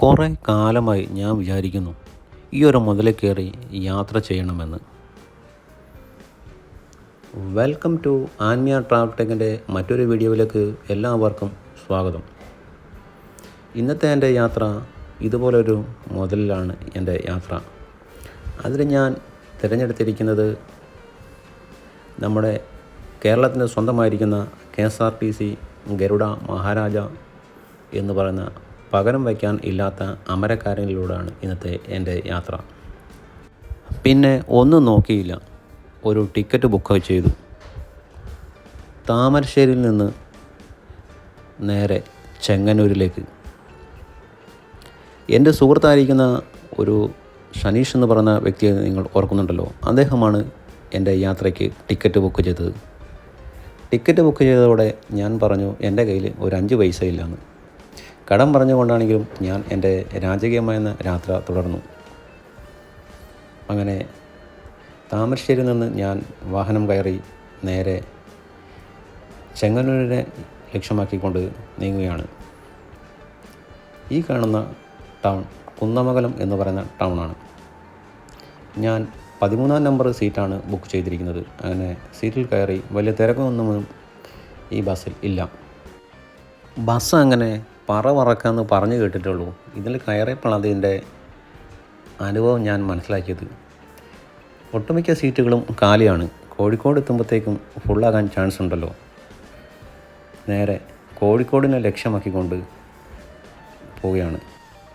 കുറേ കാലമായി ഞാൻ വിചാരിക്കുന്നു ഈ ഒരു മുതൽ കയറി യാത്ര ചെയ്യണമെന്ന്. വെൽക്കം ടു ആൻമിയ ട്രാവൽ ടെക്കിന്റെ മറ്റൊരു വീഡിയോയിലേക്ക് എല്ലാവർക്കും സ്വാഗതം. ഇന്നത്തെ എന്റെ യാത്ര ഇതുപോലൊരു മുതലിലാണ് എന്റെ യാത്ര. അതിൽ ഞാൻ തിരഞ്ഞെടുത്തിരിക്കുന്നത് നമ്മുടെ കേരളത്തിന് സ്വന്തമായിരിക്കുന്ന K S R T C Garuda Maharaja എന്ന് പറയുന്ന പകരം വയ്ക്കാൻ ഇല്ലാത്ത അമരക്കാരനിലൂടെയാണ് ഇന്നത്തെ എന്റെ യാത്ര. പിന്നെ ഒന്നും നോക്കിയില്ല. ഒരു ടിക്കറ്റ് ബുക്ക് ചെയ്തു. താമരശ്ശേരിയിൽ നിന്ന് നേരെ ചെങ്ങന്നൂരിലേക്ക്. എന്റെ സുഹൃത്തായിരിക്കുന്ന ഒരു ഷനീഷ് എന്ന് പറഞ്ഞ വ്യക്തിയെ നിങ്ങൾ ഓർക്കുന്നുണ്ടല്ലോ. അദ്ദേഹമാണ് എന്റെ യാത്രയ്ക്ക് ടിക്കറ്റ് ബുക്ക് ചെയ്തത്. ടിക്കറ്റ് ബുക്ക് ചെയ്തതോടെ ഞാൻ പറഞ്ഞു എന്റെ കയ്യിൽ ഒരു അഞ്ച് പൈസ ഇല്ലെന്ന്. കടം പറഞ്ഞുകൊണ്ടാണെങ്കിലും ഞാൻ എന്റെ രാജകീയമായ യാത്ര തുടർന്നു. അങ്ങനെ താമരശ്ശേരിയിൽ നിന്ന് ഞാൻ വാഹനം കയറി നേരെ ചെങ്ങന്നൂരിനെ ലക്ഷ്യമാക്കിക്കൊണ്ട് നീങ്ങുകയാണ്. ഈ കാണുന്ന ടൗൺ കുന്നമംഗലം എന്ന് പറയുന്ന ടൗണാണ്. ഞാൻ പതിമൂന്നാം നമ്പർ സീറ്റാണ് ബുക്ക് ചെയ്തിരിക്കുന്നത്. അങ്ങനെ സീറ്റിൽ കയറി വലിയ തിരക്കൊന്നും ഈ ബസ്സിൽ ഇല്ല. ബസ് അങ്ങനെ പറ പറക്കാമെന്ന് പറഞ്ഞു കേട്ടിട്ടുള്ളൂ. ഇതിൽ കയറിയപ്പോഴാണ് അതിന്റെ അനുഭവം ഞാൻ മനസ്സിലാക്കിയത്. ഒട്ടുമിക്ക സീറ്റുകളും കാലിയാണ്. കോഴിക്കോട് എത്തുമ്പോഴത്തേക്കും ഫുള്ളാകാൻ ചാൻസ് ഉണ്ടല്ലോ. നേരെ കോഴിക്കോടിനെ ലക്ഷ്യമാക്കിക്കൊണ്ട് പോവുകയാണ്.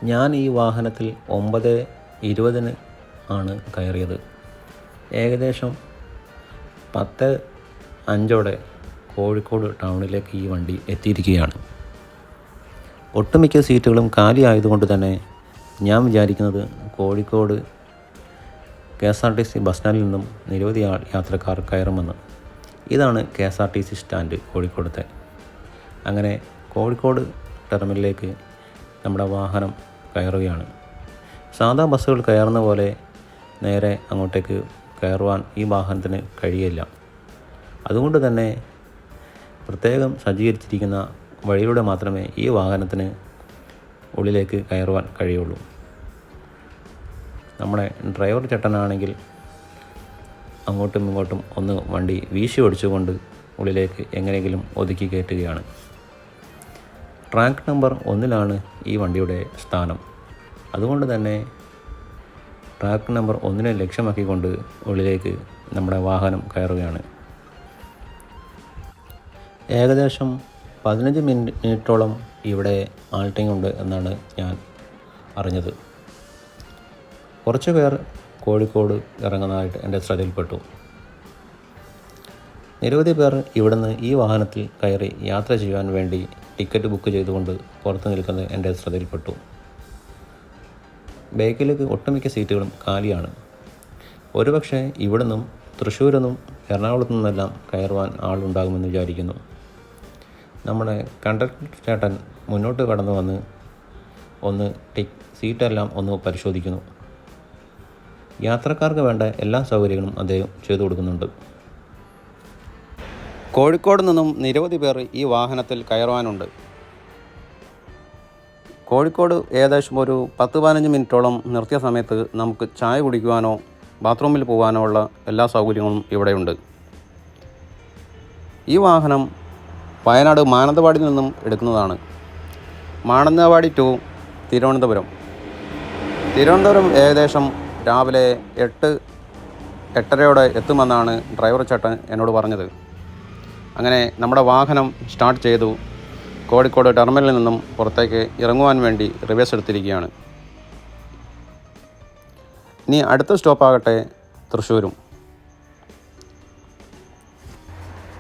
ഞാൻ ഈ വാഹനത്തിൽ ഒമ്പത് ഇരുപതിന് ആണ് കയറിയത്. ഏകദേശം പത്ത് അഞ്ചോടെ കോഴിക്കോട് ടൗണിലേക്ക് ഈ വണ്ടി എത്തിയിരിക്കുകയാണ്. ഒട്ടുമിക്ക സീറ്റുകളും കാലി ആയതുകൊണ്ട് തന്നെ ഞാൻ വിചാരിക്കുന്നത് Kozhikode K S R T C bus സ്റ്റാൻഡിൽ നിന്നും നിരവധി യാത്രക്കാർ കയറുമെന്ന്. ഇതാണ് K S R T C stand കോഴിക്കോടത്തെ. അങ്ങനെ കോഴിക്കോട് ടെർമിനലിലേക്ക് നമ്മുടെ വാഹനം കയറുകയാണ്. സാധാ ബസ്സുകൾ കയറുന്ന പോലെ നേരെ അങ്ങോട്ടേക്ക് കയറുവാൻ ഈ വാഹനത്തിന് കഴിയില്ല. അതുകൊണ്ട് തന്നെ പ്രത്യേകം സജ്ജീകരിച്ചിരിക്കുന്ന വഴിയിലൂടെ മാത്രമേ ഈ വാഹനത്തിന് ഉള്ളിലേക്ക് കയറുവാൻ കഴിയുള്ളൂ. നമ്മുടെ ഡ്രൈവർ ചേട്ടനാണെങ്കിൽ അങ്ങോട്ടും ഇങ്ങോട്ടും ഒന്ന് വണ്ടി വീശി ഓടിച്ചുകൊണ്ട് ഉള്ളിലേക്ക് എങ്ങനെയെങ്കിലും ഒതുക്കി കയറ്റുകയാണ്. ട്രാക്ക് നമ്പർ ഒന്നിലാണ് ഈ വണ്ടിയുടെ സ്ഥാനം. അതുകൊണ്ട് തന്നെ ട്രാക്ക് നമ്പർ ഒന്നിനെ ലക്ഷ്യമാക്കിക്കൊണ്ട് ഉള്ളിലേക്ക് നമ്മുടെ വാഹനം കയറുകയാണ്. ഏകദേശം പതിനഞ്ച് മിനിറ്റോളം ഇവിടെ ആൾട്ടിംഗ് ഉണ്ട് എന്നാണ് ഞാൻ അറിഞ്ഞത്. കുറച്ച് പേർ കോഴിക്കോട് ഇറങ്ങുന്നതായിട്ട് എന്റെ ശ്രദ്ധയിൽപ്പെട്ടു. നിരവധി പേർ ഇവിടുന്ന് ഈ വാഹനത്തിൽ കയറി യാത്ര ചെയ്യാൻ വേണ്ടി ടിക്കറ്റ് ബുക്ക് ചെയ്തുകൊണ്ട് പുറത്ത് നിൽക്കുന്നത് എന്റെ ശ്രദ്ധയിൽപ്പെട്ടു. ബേക്കിലേക്ക് ഒട്ടുമിക്ക സീറ്റുകളും കാലിയാണ്. ഒരുപക്ഷെ ഇവിടുന്നും തൃശ്ശൂരിൽ നിന്നും എറണാകുളത്തു നിന്നെല്ലാം കയറുവാൻ ആളുണ്ടാകുമെന്ന് വിചാരിക്കുന്നു. നമ്മുടെ കണ്ടക്ടർ ചേട്ടൻ മുന്നോട്ട് കടന്നു വന്ന് ഒന്ന് ടിക് സീറ്റെല്ലാം ഒന്ന് പരിശോധിക്കുന്നു. യാത്രക്കാർക്ക് വേണ്ട എല്ലാ സൗകര്യങ്ങളും അദ്ദേഹം ചെയ്തു കൊടുക്കുന്നുണ്ട്. കോഴിക്കോട് നിന്നും നിരവധി പേർ ഈ വാഹനത്തിൽ കയറുവാനുണ്ട്. കോഴിക്കോട് ഏകദേശം ഒരു പത്ത് പതിനഞ്ച് മിനിറ്റോളം നിർത്തിയ സമയത്ത് നമുക്ക് ചായ കുടിക്കുവാനോ ബാത്റൂമിൽ പോകാനോ ഉള്ള എല്ലാ സൗകര്യങ്ങളും ഇവിടെയുണ്ട്. ഈ വാഹനം വയനാട് മാനന്തവാടിയിൽ നിന്നും എടുക്കുന്നതാണ്. മാനന്തവാടി ടു തിരുവനന്തപുരം. തിരുവനന്തപുരം ഏകദേശം രാവിലെ എട്ട് എട്ടരയോടെ എത്തുമെന്നാണ് ഡ്രൈവർ ചേട്ടൻ എന്നോട് പറഞ്ഞത്. അങ്ങനെ നമ്മുടെ വാഹനം സ്റ്റാർട്ട് ചെയ്തു. കോഴിക്കോട് ടെർമിനലിൽ നിന്നും പുറത്തേക്ക് ഇറങ്ങുവാൻ വേണ്ടി റിവേഴ്സ് എടുത്തിരിക്കുകയാണ്. ഇനി അടുത്ത സ്റ്റോപ്പാകട്ടെ തൃശ്ശൂരും.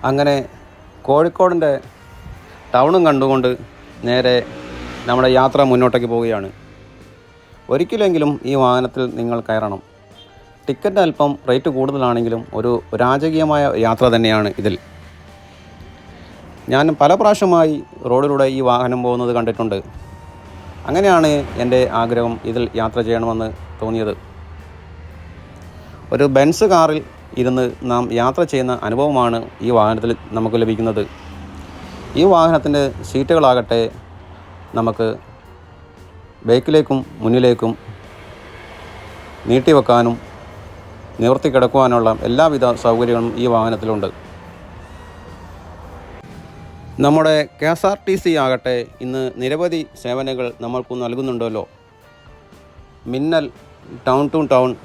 അങ്ങനെ കോഴിക്കോടിന്റെ ടൗണും കണ്ടുകൊണ്ട് നേരെ നമ്മുടെ യാത്ര മുന്നോട്ടേക്ക് പോവുകയാണ്. ഒരിക്കലെങ്കിലും ഈ വാഹനത്തിൽ നിങ്ങൾ കയറണം. ടിക്കറ്റ് അല്പം റേറ്റ് കൂടുതലാണെങ്കിലും ഒരു രാജകീയമായ യാത്ര തന്നെയാണ് ഇതിൽ. ഞാൻ പല പ്രാവശ്യമായി റോഡിലൂടെ ഈ വാഹനം പോകുന്നത് കണ്ടിട്ടുണ്ട്. അങ്ങനെയാണ് എന്റെ ആഗ്രഹം ഇതിൽ യാത്ര ചെയ്യണമെന്ന് തോന്നിയത്. ഒരു ബെൻസ് കാറിൽ ഇരുന്ന് നാം യാത്ര ചെയ്യുന്ന അനുഭവമാണ് ഈ വാഹനത്തിൽ നമുക്ക് ലഭിക്കുന്നത്. ഈ വാഹനത്തിന്റെ സീറ്റുകളാകട്ടെ നമുക്ക് ബേക്കിലേക്കും മുന്നിലേക്കും നീട്ടിവെക്കാനും നിവർത്തി കിടക്കുവാനുള്ള എല്ലാവിധ സൗകര്യങ്ങളും ഈ വാഹനത്തിലുണ്ട്. നമ്മുടെ K S R T C ആകട്ടെ ഇന്ന് നിരവധി സേവനങ്ങൾ നമ്മൾക്ക് നൽകുന്നുണ്ടല്ലോ. മിന്നൽ ടൗൺ ടു ടൗൺ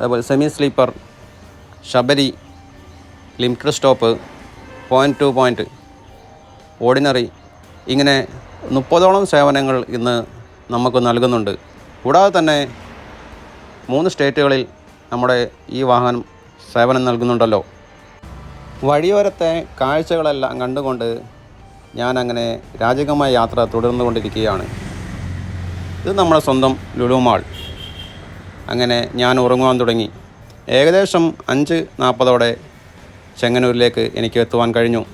അതുപോലെ semi sleeper Sabari limited stop point to point ordinary ഇങ്ങനെ മുപ്പതോളം സേവനങ്ങൾ ഇന്ന് നമുക്ക് നൽകുന്നുണ്ട്. കൂടാതെ തന്നെ മൂന്ന് സ്റ്റേറ്റുകളിൽ നമ്മുടെ ഈ വാഹനം സേവനം നൽകുന്നുണ്ടല്ലോ. വഴിയോരത്തെ കാഴ്ചകളെല്ലാം കണ്ടുകൊണ്ട് ഞാനങ്ങനെ രാജകമായ യാത്ര തുടർന്നുകൊണ്ടിരിക്കുകയാണ്. ഇത് നമ്മുടെ സ്വന്തം ലുലു മാൾ. അങ്ങനെ ഞാൻ ഉറങ്ങുവാൻ തുടങ്ങി. ഏകദേശം അഞ്ച് നാൽപ്പതോടെ ചെങ്ങന്നൂരിലേക്ക് എനിക്ക് എത്തുവാൻ കഴിഞ്ഞു.